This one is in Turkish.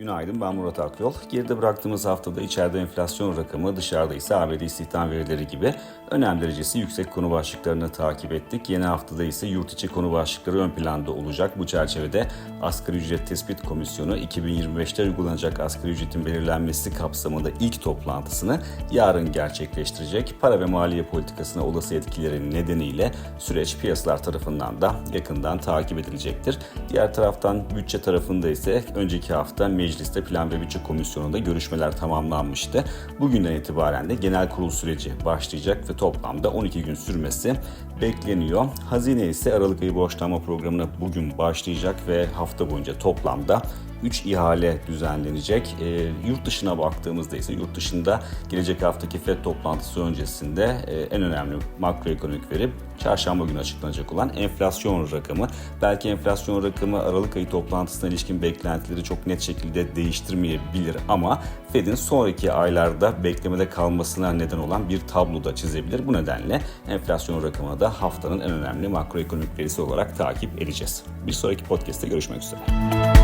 Günaydın ben Murat Akyol. Geride bıraktığımız haftada içeride enflasyon rakamı dışarıda ise ABD istihdam verileri gibi önem derecesi yüksek konu başlıklarını takip ettik. Yeni haftada ise yurt içi konu başlıkları ön planda olacak. Bu çerçevede Asgari Ücret Tespit Komisyonu 2025'te uygulanacak asgari ücretin belirlenmesi kapsamında ilk toplantısını yarın gerçekleştirecek. Para ve maliye politikasına olası etkileri nedeniyle süreç piyasalar tarafından da yakından takip edilecektir. Diğer taraftan bütçe tarafında ise önceki hafta mecliste Plan ve Bütçe Komisyonu'nda görüşmeler tamamlanmıştı. Bugünden itibaren de genel kurul süreci başlayacak ve toplamda 12 gün sürmesi bekleniyor. Hazine ise Aralık ayı borçlanma programına bugün başlayacak ve hafta boyunca toplamda 3 ihale düzenlenecek. E, yurt dışına baktığımızda ise yurt dışında gelecek haftaki FED toplantısı öncesinde e, en önemli makroekonomik veri çarşamba günü açıklanacak olan enflasyon rakamı. Belki enflasyon rakamı Aralık ayı toplantısına ilişkin beklentileri çok net şekilde değiştirmeyebilir ama Fed'in sonraki aylarda beklemede kalmasına neden olan bir tablo da çizebilir. Bu nedenle enflasyon rakamını da haftanın en önemli makroekonomik verisi olarak takip edeceğiz. Bir sonraki podcast'te görüşmek üzere.